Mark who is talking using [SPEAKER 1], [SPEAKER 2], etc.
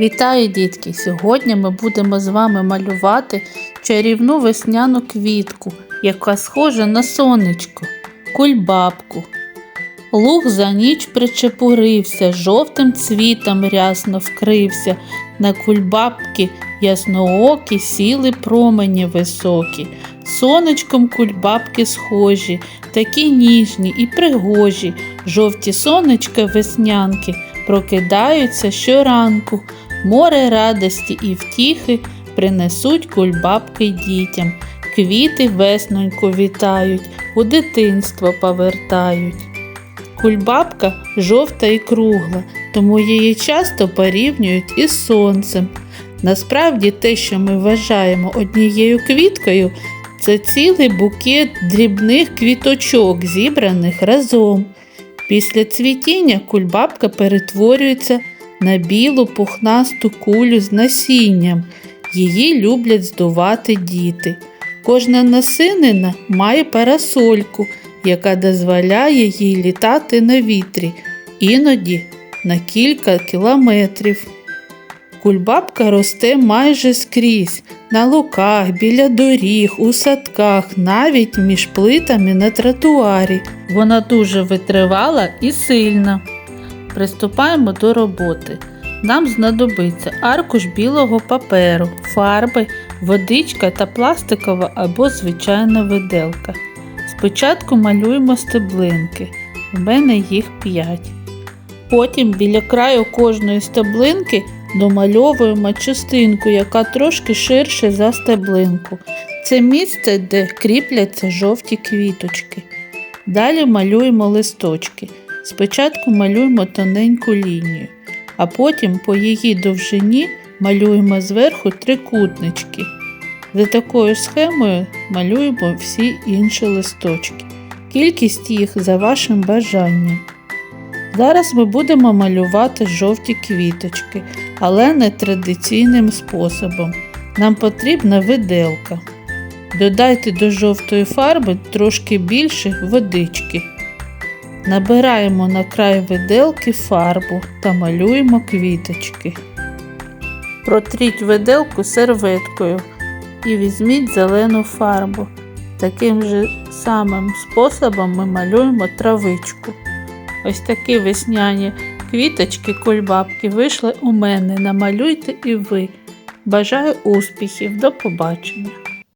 [SPEAKER 1] Вітаю, дітки! Сьогодні ми будемо з вами малювати чарівну весняну квітку, яка схожа на сонечко, кульбабку. Луг за ніч причепурився, жовтим цвітом рясно вкрився. На кульбабки ясноокі сіли промені високі. Сонечком кульбабки схожі, такі ніжні і пригожі. Жовті сонечка веснянки прокидаються щоранку. Море радості і втіхи принесуть кульбабки дітям. Квіти весноньку вітають, у дитинство повертають. Кульбабка жовта і кругла, тому її часто порівнюють із сонцем. Насправді те, що ми вважаємо однією квіткою, це цілий букет дрібних квіточок, зібраних разом. Після цвітіння кульбабка перетворюється на білу пухнасту кулю з насінням. Її люблять здувати діти. Кожна насинина має парасольку, яка дозволяє їй літати на вітрі, іноді на кілька кілометрів. Кульбабка росте майже скрізь, на луках, біля доріг, у садках, навіть між плитами на тротуарі. Вона дуже витривала і сильна. Приступаємо до роботи. Нам знадобиться аркуш білого паперу, фарби, водичка та пластикова або звичайна виделка. Спочатку малюємо стеблинки. У мене їх 5. Потім біля краю кожної стеблинки домальовуємо частинку, яка трошки ширше за стеблинку. Це місце, де кріпляться жовті квіточки. Далі малюємо листочки. Спочатку малюємо тоненьку лінію, а потім по її довжині малюємо зверху трикутнички. За такою схемою малюємо всі інші листочки. Кількість їх за вашим бажанням. Зараз ми будемо малювати жовті квіточки, але не традиційним способом. Нам потрібна виделка. Додайте до жовтої фарби трошки більше водички. Набираємо на край виделки фарбу та малюємо квіточки. Протріть виделку серветкою і візьміть зелену фарбу. Таким же самим способом ми малюємо травичку. Ось такі весняні квіточки кульбабки вийшли у мене. Намалюйте і ви. Бажаю успіхів, до побачення!